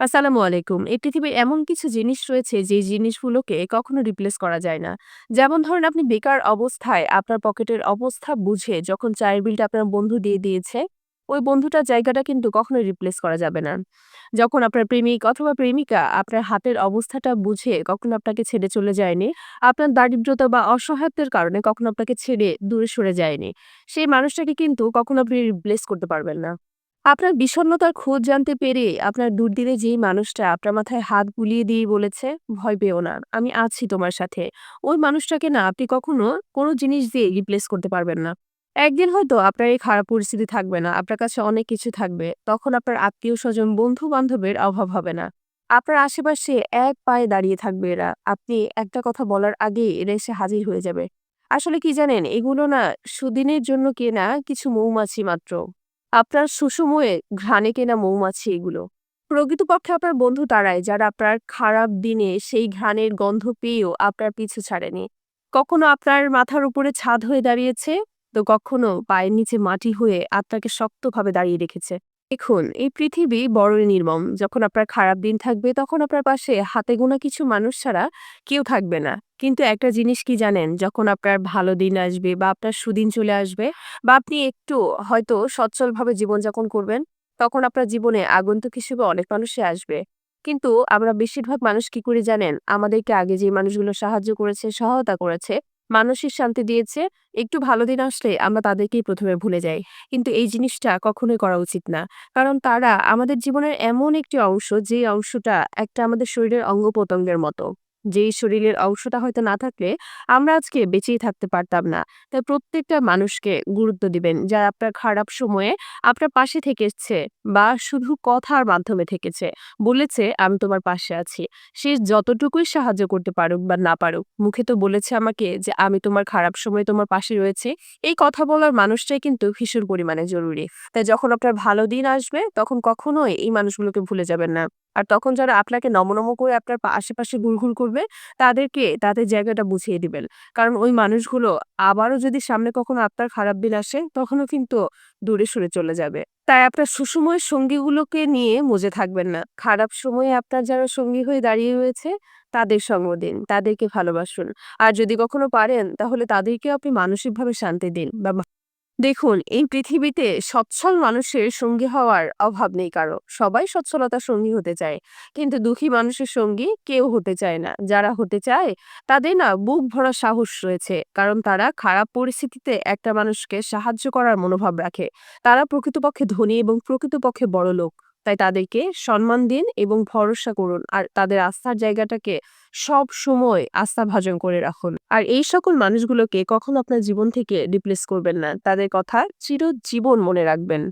আসসালামু আলাইকুম। এই পৃথিবীর এমন কিছু জিনিস রয়েছে যে জিনিসগুলোকে কখনো রিপ্লেস করা যায় না। যেমন ধরুন আপনি বেকার অবস্থায় আপনার পকেটের অবস্থা বুঝে যখন চায়ের বিলটা আপনার বন্ধু দিয়ে দিয়েছে, ওই বন্ধুটার জায়গাটা কিন্তু কখনোই রিপ্লেস করা যাবে না। যখন আপনার প্রেমিক অথবা প্রেমিকা আপনার হাতের অবস্থাটা বুঝে কখনো আপনাকে ছেড়ে চলে যায়নি, আপনার দারিদ্রতা বা অসহায়ত্বের কারণে কখনো আপনাকে ছেড়ে দূরে সরে যায়নি, সেই মানুষটাকে কিন্তু কখনো আপনি রিপ্লেস করতে পারবেন না। আপনার বিষণ্ণতার খোঁজ জানতে পেরে আপনার দুর্দিনে যেই মানুষটা আপনার মাথায় হাত বুলিয়ে দিয়ে বলেছে, "ভয় পেও না, আমি আছি তোমার সাথে।" ওই মানুষটাকে না আপনি কখনো কোনো জিনিস দিয়ে রিপ্লেস করতে পারবেন না। একদিন হয়তো আপনার এই খারাপ পরিস্থিতি থাকবে না। আপনার কাছে অনেক কিছু থাকবে। তখন আপনার আত্মীয়স্বজন, বন্ধু-বান্ধবের অভাব হবে না। আপনার আশেপাশে এক পায়ে দাঁড়িয়ে থাকবে এরা। আপনি একটা কথা বলার আগেই এরা এসে হাজির হয়ে যাবে। আসলে কি জানেন? এগুলো না সুদিনের জন্য কেনা কিছু মৌমাছি মাত্র। আপনার সুষুময়ে ঘ্রাণে কেনা মৌমাছি এগুলো। প্রকৃতপক্ষে আপনার বন্ধু তারাই যারা আপনার খারাপ দিনে সেই ঘ্রাণের গন্ধ পেয়েও আপনার পিছু ছাড়েনি। কখনো আপনার মাথার উপরে ছাদ হয়ে দাঁড়িয়েছে, তো কখনো পায়ের নিচে মাটি হয়ে আপনাকে শক্তভাবে দাঁড়িয়ে রেখেছে। দেখুন, এই পৃথিবী বড়ই নির্মম। যখন আপনার খারাপ দিন থাকবে তখন আপনার পাশে হাতে গোনা কিছু মানুষ ছাড়া কেউ থাকবে না। কিন্তু একটা জিনিস কি জানেন? যখন আপনার ভালো দিন আসবে বা আপনার সুদিন চলে আসবে বা আপনি একটু হয়তো সচ্ছলভাবে জীবনযাপন করবেন, তখন আপনার জীবনে আগন্তুক হিসেবে অনেক মানুষই আসবে। কিন্তু আমরা বেশিরভাগ মানুষ কি করে জানেন? আমাদেরকে আগে যে মানুষগুলো সাহায্য করেছে, সহায়তা করেছে, মানসিক শান্তি দিয়েছে, একটু ভালো দিন আসলে আমরা তাদেরকেই প্রথমে ভুলে যাই। কিন্তু এই জিনিসটা কখনোই করা উচিত না। কারণ তারা আমাদের জীবনের এমন একটি অংশ, যে অংশটা একটা আমাদের শরীরের অঙ্গ-প্রত্যঙ্গের মতো। যেই শরীরের অংশটা হয়তো না থাকলে আমরা আজকে বেঁচেই থাকতে পারতাম না। তাই প্রত্যেকটা মানুষকে গুরুত্ব দিবেন, যারা আপনার খারাপ সময়ে আপনার পাশে থেকেছে বা শুধু কথার মাধ্যমে থেকেছে। বলেছে, "আমি তোমার পাশে আছি।" সে যতটুকুই সাহায্য করতে পারুক বা না পারুক, মুখে তো বলেছে আমাকে যে, "আমি তোমার খারাপ সময়ে তোমার পাশে রয়েছি।" এই কথা বলার মানুষটাই কিন্তু ভীষণ পরিমাণে জরুরি। তাই যখন আপনার ভালো দিন আসবে, তখন কখনোই এই মানুষগুলোকে ভুলে যাবেন না। আর তখন যারা আপনাকে নম, নম করে আপনার আশেপাশে ঘুরঘুর করবে, তাদেরকে তাদের জায়গাটা বুঝিয়ে দিবেন। কারণ ওই মানুষগুলো আবারও যদি সামনে কখনো আপনার খারাপ দিন আসে, তখনও কিন্তু দূরে সরে চলে যাবে। তাই আপনার সুসময়ের সঙ্গীগুলোকে নিয়ে মজে থাকবেন না। খারাপ সময়ে আপনার যারা সঙ্গী হয়ে দাঁড়িয়ে রয়েছে, তাদের সঙ্গ দিন, তাদেরকে ভালোবাসুন। আর যদি কখনো পারেন, তাহলে তাদেরকেও আপনি মানসিকভাবে শান্তি দিন বা দেখুন, এই পৃথিবীতে সচ্ছল মানুষের সঙ্গী হওয়ার অভাব নেই কারও। সবাই সচ্ছলতার সঙ্গী হতে চায়। কিন্তু দুঃখী মানুষের সঙ্গী কেউ হতে চায় না। যারা হতে চায়, তাদের না বুক ভরা সাহস রয়েছে। কারণ তারা খারাপ পরিস্থিতিতে একটা মানুষকে সাহায্য করার মনোভাব রাখে। তারা প্রকৃতপক্ষে ধনী এবং প্রকৃতপক্ষে বড়লোক। তাই তাদেরকে সম্মান দিন এবং ভরসা করুন। আর তাদের আস্থার জায়গাটাকে সব সময় আস্থা ভাজন করে রাখুন। আর এই সকল মানুষগুলোকে কখনো আপনার জীবন থেকে রিপ্লেস করবেন না। তাদের কথা চিরজীবন মনে রাখবেন।